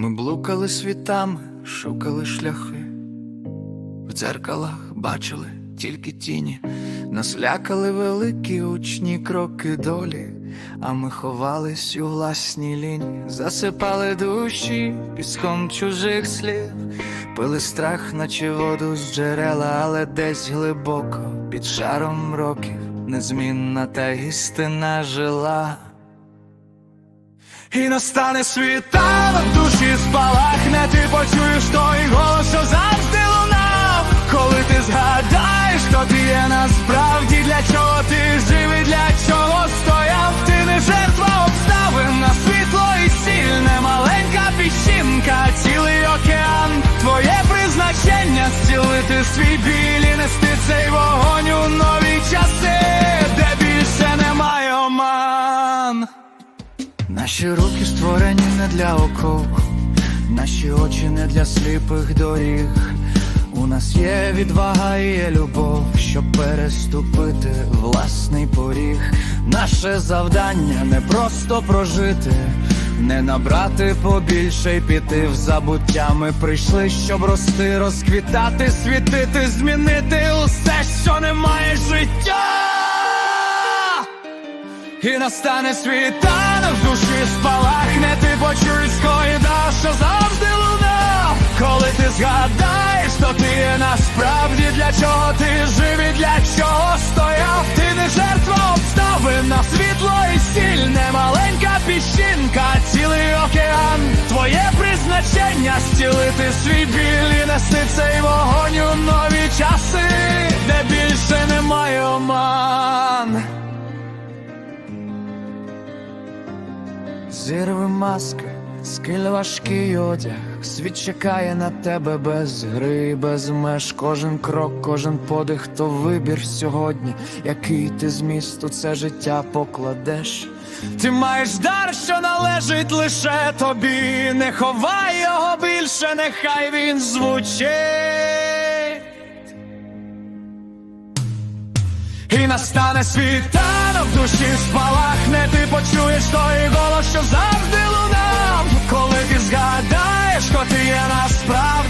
Ми блукали світами, шукали шляхи, в дзеркалах бачили тільки тіні, нас лякали великі учні кроки долі, а ми ховались у власній ліні, засипали душі піском чужих слів, пили страх, наче воду з джерела, але десь глибоко під шаром років незмінна та істина жила. І настане світанок, душі спалахне, ти почуєш той голос, що завжди лунав. Коли ти згадаєш, хто ти є насправді, для чого ти жив і для чого стояв, ти не жертва обставин, на світло і сильне, маленька піщинка, цілий океан, твоє призначення зцілити свій біль Наші руки створені не для оков, наші очі не для сліпих доріг. У нас є відвага і є любов, щоб переступити власний поріг. Наше завдання не просто прожити, не набрати побільше й піти в забуття. Ми прийшли, щоб рости, розквітати, світити, змінити усе, що не має життя. І настане світанок, в душі спалахне, ти почуєш коїда, що завжди лунав Коли ти згадаєш, то ти є насправді для чого ти жив і для чого стояв. Ти не жертва обставин, на світло і сильне, маленька піщинка, цілий океан. Твоє призначення зцілити свій біль і нести цей вогонь у нові часи, де більше немає оман Зірви маски, скиль важкий одяг, світ чекає на тебе без гри, без меж. Кожен крок, кожен подих, то вибір сьогодні, який ти з місту це життя покладеш. Ти маєш дар, що належить лише тобі, не ховай його більше, нехай він звучить. І настане світанок, в душі спалахне, ти що завжди лунав Коли ти згадаєш, хто ти є насправді,